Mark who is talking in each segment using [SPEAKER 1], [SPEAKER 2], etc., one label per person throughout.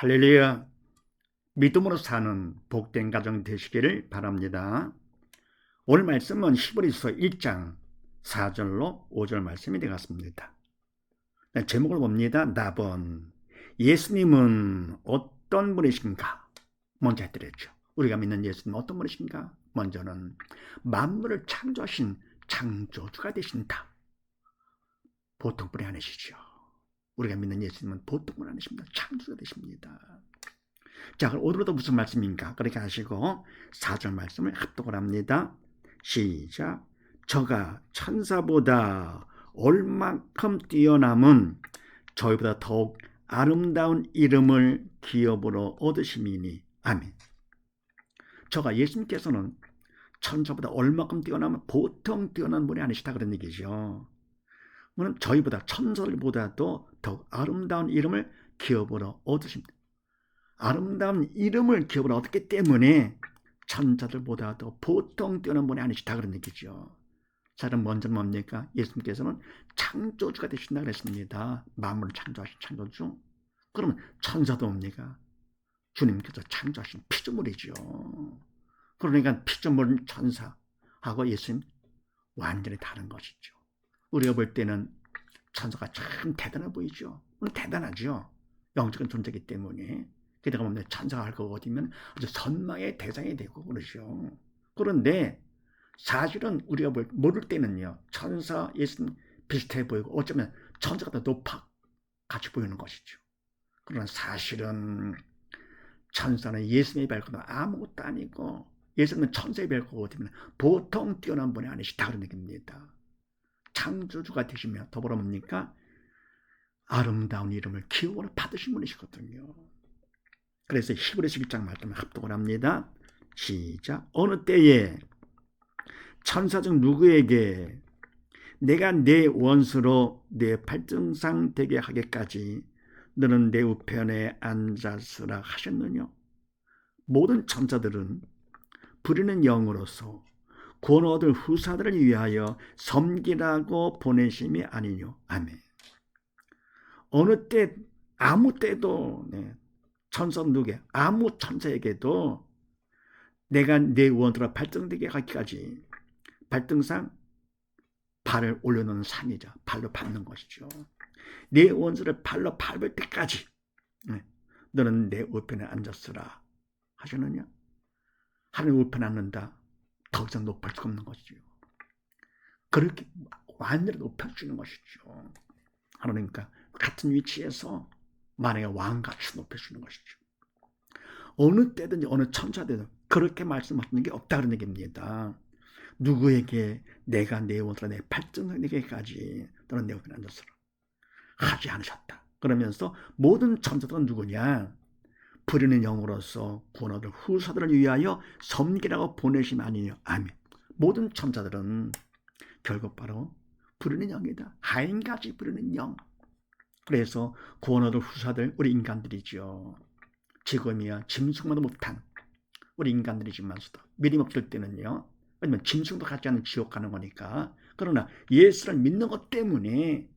[SPEAKER 1] 할렐루야. 믿음으로 사는 복된 가정 되시기를 바랍니다. 오늘 말씀은 히브리서 1장 4절로 5절 말씀이 되겠습니다. 네, 제목을 봅니다. 나번 예수님은 어떤 분이신가? 먼저 해드렸죠. 우리가 믿는 예수님은 어떤 분이신가? 먼저는 만물을 창조하신 창조주가 되신다. 보통 분이 아니시죠. 우리가 믿는 예수님은 보통 분 아니십니다. 창조가 되십니다. 자, 그럼 오늘도 무슨 말씀인가? 그렇게 하시고 4절 말씀을 합독을 합니다. 시작. 저가 천사보다 얼만큼 뛰어남은 저희보다 더욱 아름다운 이름을 기업으로 얻으심이니 아멘. 저가 예수님께서는 천사보다 얼마큼 뛰어나면 보통 뛰어난 분이 아니시다 그런 얘기죠. 저희보다 천사들보다도 더욱 아름다운 이름을 기업으로 얻으십니다. 아름다운 이름을 기업으로 얻기 때문에 천사들보다도 보통 뛰어난 분이 아니시다 그런 얘기죠. 사람 먼저 뭡니까? 예수님께서는 창조주가 되신다 그랬습니다. 만물을 창조하신 창조주. 그러면 천사도 뭡니까? 주님께서 창조하신 피조물이죠. 그러니까 피조물 천사하고 예수님 완전히 다른 것이죠. 우리가 볼 때는 천사가 참 대단해 보이죠. 대단하죠. 영적인 존재이기 때문에. 게다가 뭐 천사가 할거 어디면 아주 선망의 대상이 되고 그러죠. 그런데 사실은 우리가 모를 때는요. 천사 예수님 비슷해 보이고 어쩌면 천사가 더 높아 같이 보이는 것이죠. 그러나 사실은 천사는 예수님의 별거는 아무것도 아니고 예수님은 천사의 별거 어디면 보통 뛰어난 분이 아니시다 그런 얘기입니다. 창조주가 되시며 더불어 뭡니까? 아름다운 이름을 기업으로 받으신 분이시거든요. 그래서 히브리서 1장 말씀을 합독을 합니다. 시작. 어느 때에 천사 중 누구에게 내가 내 원수로 내 발등상 되게 하기까지 너는 내 우편에 앉았으라 하셨느냐? 모든 천사들은 부리는 영으로서 구원 얻을 후사들을 위하여 섬기라고 보내심이 아니뇨. 아멘. 어느 때 아무 때도 네, 천사 누구에 아무 천사에게도 내가 내 원수로 발등되게 하기까지 발등상 발을 올려놓는 산이죠. 발로 밟는 것이죠. 내 원수를 발로 밟을 때까지 네, 너는 내 우편에 앉았으라 하셨느냐? 하나님 우편에 앉는다. 더 이상 높을 수가 없는 것이죠. 그렇게 완전히 높여주는 것이죠. 하나님과 같은 위치에서 만약에 왕같이 높여주는 것이죠. 어느 때든지 어느 천사든 그렇게 말씀하시는 게 없다 그런 얘기입니다. 누구에게 내가 내 원수라 내 발전에게까지 너는 내 옆에 앉았으라 하지 않으셨다. 그러면서 모든 천사들은 누구냐? 부리는 영으로서 구원얻을 후사들을 위하여 섬기라고 보내심 아니냐. 아멘. 모든 천사들은 결국 바로 부르는 영이다. 하인같이 부르는 영. 그래서 구원 얻을 후사들 우리 인간들이죠. 지금이야 짐승만도 못한 우리 인간들이지만서도 믿음 없을 때는요. 왜냐면 짐승도 갖지 않는 지옥 가는 거니까. 그러나 예수를 믿는 것 때문에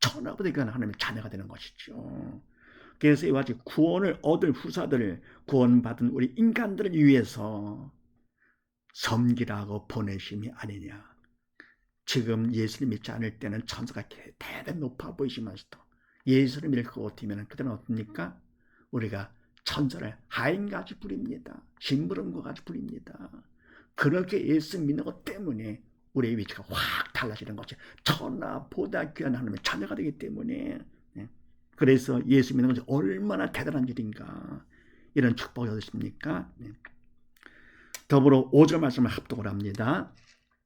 [SPEAKER 1] 천하보다 하나님의 자녀가 되는 것이죠. 그래서 이와 같이 구원을 얻을 후사들을 구원받은 우리 인간들을 위해서 섬기라고 보내심이 아니냐. 지금 예수를 믿지 않을 때는 천사가 대단히 높아 보이시면서도 예수를 믿고 어떻면 그때는 어떻습니까? 우리가 천사를 하인같이 부립니다. 심부름과 같이 부립니다. 그렇게 예수 믿는 것 때문에 우리의 위치가 확 달라지는 거죠. 천하보다 귀한 하나님의 자녀가 되기 때문에 네. 그래서 예수 믿는 것이 얼마나 대단한 일인가 이런 축복이 어딨습니까? 네. 더불어 5절 말씀을 합독을 합니다.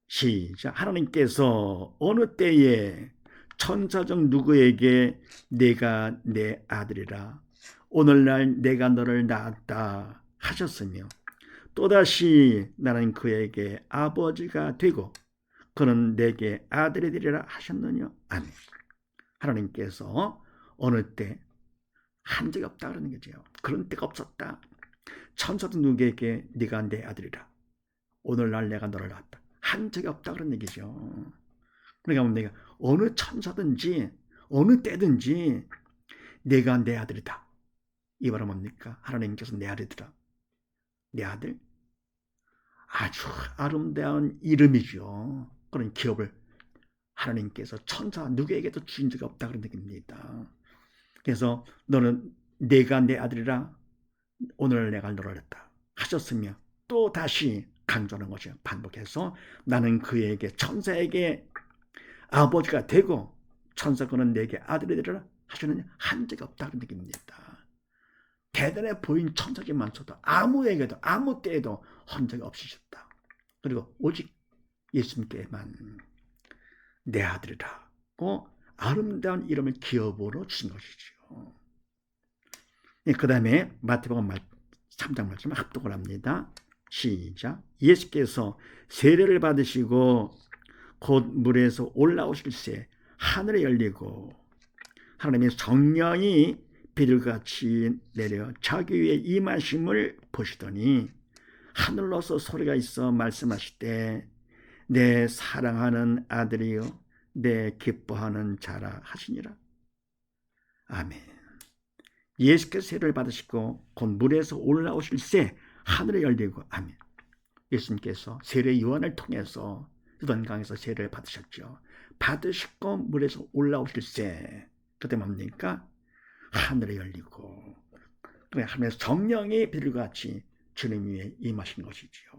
[SPEAKER 1] 시작 하나님께서 어느 때에 천사적 누구에게 내가 내 아들이라 오늘날 내가 너를 낳았다 하셨으며 또다시 나는 그에게 아버지가 되고 그는 내게 아들이 되리라 하셨느냐 아멘 하나님께서 어느 때 한 적이 없다 그러는 거죠 그런 때가 없었다 천사도 누구에게 네가 내 아들이라 오늘날 내가 너를 낳았다 한 적이 없다 그런 얘기죠 그러니까 내가 어느 천사든지 어느 때든지 내가 내 아들이다. 이 말은 뭡니까? 하나님께서 내 아들이라. 내 아들? 아주 아름다운 이름이죠. 그런 기업을 하나님께서 천사 누구에게도 주신 적이 없다 그런 얘기입니다. 그래서 너는 내가 내 아들이라 오늘 내가 너를 했다 하셨으며 또 다시 강조하는 것이 반복해서 나는 그에게 천사에게 아버지가 되고 천사 그는 내게 아들이 되리라 하시는 한 적이 없다 그런 얘기입니다. 대단해 보인 천사지만서도 아무에게도 아무 때에도 한 적이 없으셨다. 그리고 오직 예수님께만 내 아들이라고 아름다운 이름을 기업으로 주신 것이죠. 예, 그 다음에 마태복음 3장 말씀을 합독을 합니다. 시작. 예수께서 세례를 받으시고 곧 물에서 올라오실새 하늘이 열리고 하나님의 성령이 비둘같이 내려 자기 위에 임하심을 보시더니 하늘로서 소리가 있어 말씀하시되 내 사랑하는 아들이요 내 기뻐하는 자라 하시니라. 아멘. 예수께서 세례를 받으시고 곧 물에서 올라오실 새 하늘이 열리고 아멘. 예수님께서 세례 요한을 통해서 유단강에서 세례를 받으셨죠. 받으시고 물에서 올라오실 새 그때 뭡니까? 하늘이 열리고 그래 하늘의 성령이 비둘같이 주님 위에 임하신 것이지요.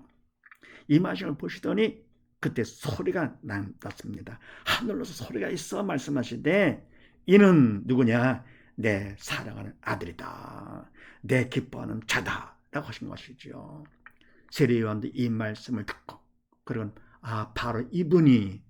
[SPEAKER 1] 임하심을 보시더니 그때 소리가 났습니다. 하늘로서 소리가 있어 말씀하시되 이는 누구냐? 내 사랑하는 아들이다. 내 기뻐하는 자다. 라고 하신 것이죠. 세례 요한도 이 말씀을 듣고 그리고 아 바로 이분이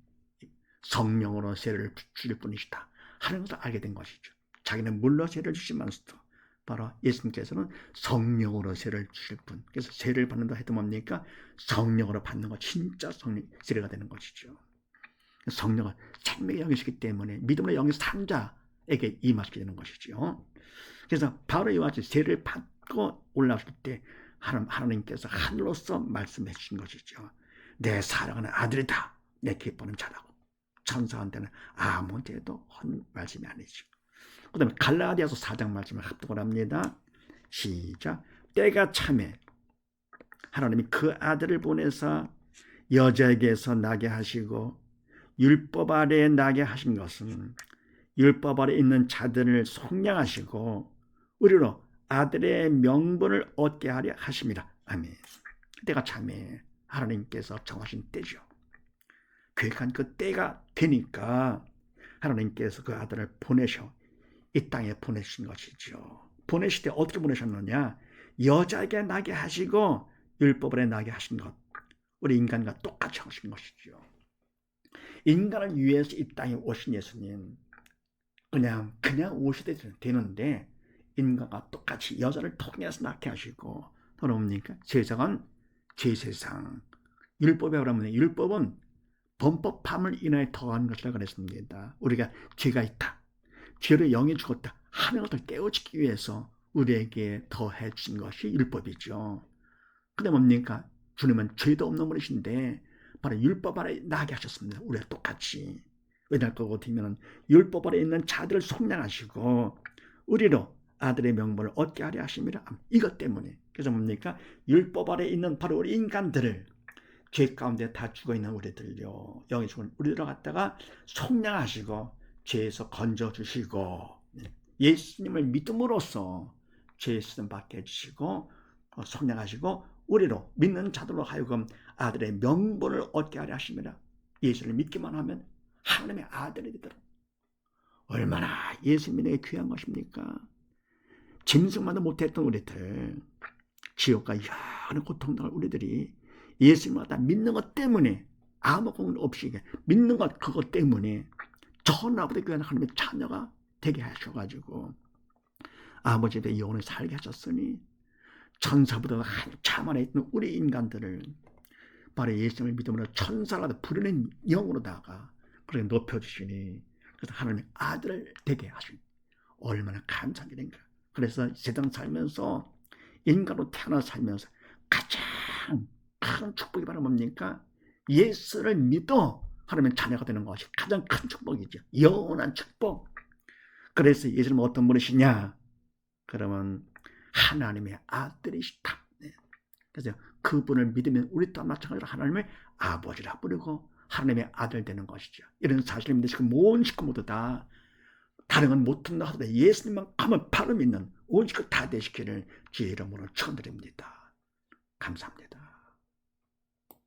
[SPEAKER 1] 성령으로 세례를 주실 분이시다 하는 것을 알게 된 것이죠. 자기는 물로 세례를 주시면서도 바로 예수님께서는 성령으로 세례를 주실 분. 그래서 세례를 받는다 해도 뭡니까? 성령으로 받는 것, 진짜 성령 세례가 되는 것이죠. 성령을 생명의 영이시기 때문에 믿음의 영이 산 자에게 임하시게 되는 것이죠. 그래서 바로 이와 같이 세례를 받고 올라오실 때 하나님께서 하늘로서 말씀해 주신 것이죠. 내 사랑하는 아들이다. 내 기뻐하는 자라고. 천사한테는 아무 데도 헌 말씀이 아니죠. 그 다음에 갈라디아서 4장 말씀을 합독을 합니다. 시작. 때가 참에 하나님이 그 아들을 보내서 여자에게서 나게 하시고 율법 아래에 나게 하신 것은 율법 아래 있는 자들을 속량하시고 우리로 아들의 명분을 얻게 하려 하십니다. 아멘. 때가 참에 하나님께서 정하신 때죠. 계획한 그 때가 되니까 하나님께서 그 아들을 보내셔 이 땅에 보내신 것이죠. 보내실 때 어떻게 보내셨느냐? 여자에게 나게 하시고 율법을 나게 하신 것. 우리 인간과 똑같이 하신 것이죠. 인간을 위해서 이 땅에 오신 예수님. 그냥 그냥 오셔도 되는데 인간과 똑같이 여자를 통해서 낳게 하시고 돌아옵니까? 세상은 제 세상. 율법에 그러면 율법은 범법함을 인하여 더한 것이라 그랬습니다. 우리가 죄가 있다. 죄로 영이 죽었다 하는 것을 깨우치기 위해서 우리에게 더해 주신 것이 율법이죠. 근데 뭡니까? 주님은 죄도 없는 분이신데 바로 율법 아래 나게 하셨습니다. 우리가 똑같이. 왜냐할 거고 되면 율법 아래 있는 자들을 속량하시고 우리로 아들의 명분을 얻게 하려 하심이라 이것 때문에 그래서 뭡니까? 율법 아래 있는 바로 우리 인간들을 죄 가운데 다 죽어 있는 우리들요 영이 죽은 우리들을 갖다가 속량하시고 죄에서 건져 주시고 네. 예수님을 믿음으로써 죄의 쓰임 받게 해주시고 어, 성령하시고 우리로 믿는 자들로 하여금 아들의 명분을 얻게 하려 하십니다. 예수를 믿기만 하면 하나님의 아들이 되더라. 얼마나 예수님에게 귀한 것입니까? 짐승만도 못했던 우리들, 지옥과 영원한 고통당할 우리들이 예수님을 갖다 믿는 것 때문에 아무 공도 없이 믿는 것 그것 때문에 전나보다 귀한 하나님의 자녀가 되게 하셔가지고 아버지 의 영혼을 살게 하셨으니 천사보다 한참 안에 있는 우리 인간들을 바로 예수님을 믿음으로 천사라도 부르는 영으로다가 그렇게 높여주시니 그래서 하나님의 아들을 되게 하신 얼마나 감사한 일인가 그래서 세상 살면서 인간으로 태어나 살면서 가장 큰 축복이 바로 뭡니까? 예수를 믿어 하나님의 자녀가 되는 것이 가장 큰 축복이죠. 영원한 축복. 그래서 예수님은 어떤 분이시냐? 그러면 하나님의 아들이시다. 네. 그래서 그분을 믿으면 우리 또한 마찬가지로 하나님의 아버지라 부르고 하나님의 아들 되는 것이죠. 이런 사실을 믿으시고 모든 식구 모두 다 다른 건 못한다 하더라도 예수님만 가면 바로 믿는 온 식구 다 되시기를 제 이름으로 축원드립니다. 감사합니다.